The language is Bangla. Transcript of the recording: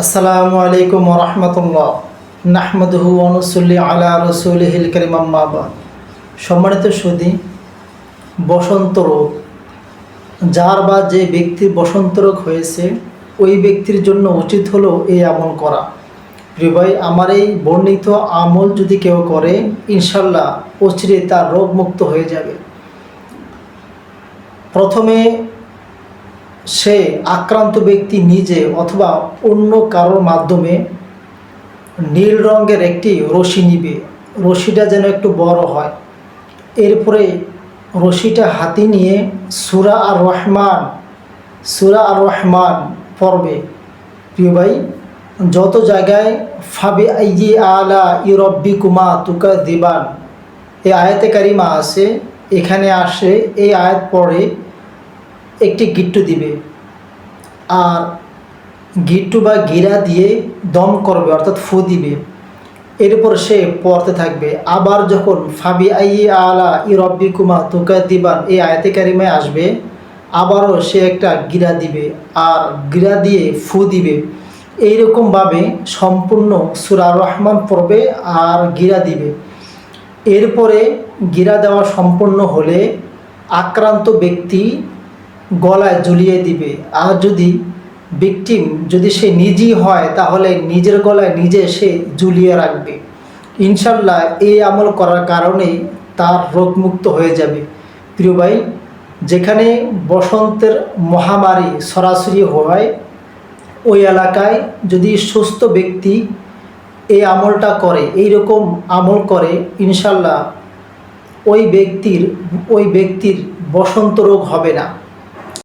আসসালামু আলাইকুম রহমতুল্লাহ। নাহমদহু অনুসল্লি আলা রসুলহিল করিমাম্মাবা সম্মানিত সুদী বসন্ত রোগ। যার বা যে ব্যক্তির বসন্ত রোগ হয়েছে, ওই ব্যক্তির জন্য উচিত হলো এই আমল করা। প্রিয় ভাই, আমার এই বর্ণিত আমল যদি কেউ করে, ইনশাল্লাহ অচিরে তার রোগমুক্ত হয়ে যাবে। প্রথমে সে আক্রান্ত ব্যক্তি নিজে অথবা অন্য কারোর মাধ্যমে নীল রঙের একটি রশি নিবে। রশিটা যেন একটু বড় হয়। এরপরে রশিটা হাতে নিয়ে সুরা আর রহমান সুরা আর রহমান পড়বে। প্রিয় ভাই, যত জায়গায় ফাবি আইয়ে আলা ইউরব্বি কুমা তুকা দিবান এই আয়াতে কারিমা আছে। এখানে আসে, এই আয়াত পড়ে একটি গিট্টু দিবে। আর গিট্টু বা গিরা দিয়ে দম করবে, অর্থাৎ ফু দিবে। এরপর সে পড়তে থাকবে। আবার যখন ফাবি আইয়ে আলা ই রব্বি কুমা তুকা দিবান এই আয়াতে কারিমায় আসবে, আবারও সে একটা গিরা দিবে আর গিরা দিয়ে ফু দিবে। এইরকমভাবে সম্পূর্ণ সুরা রহমান পড়বে আর গিরা দিবে। এরপরে গিরা দেওয়া সম্পন্ন হলে আক্রান্ত ব্যক্তি গলায় ঝুলিয়ে দিবে। আর যদি ভিকটিম যদি সে নিজেই হয়, তাহলে নিজের গলায় নিজে সে ঝুলিয়ে রাখবে। ইনশাল্লাহ এই আমল করার কারণে তার রোগমুক্ত হয়ে যাবে। প্রিয় ভাই, যেখানে বসন্তের মহামারী সরাসরি হয়, ওই এলাকায় যদি সুস্থ ব্যক্তি এই আমলটা করে এই রকম আমল করে, ইনশাল্লাহ ওই ব্যক্তির ওই ব্যক্তির বসন্ত রোগ হবে না।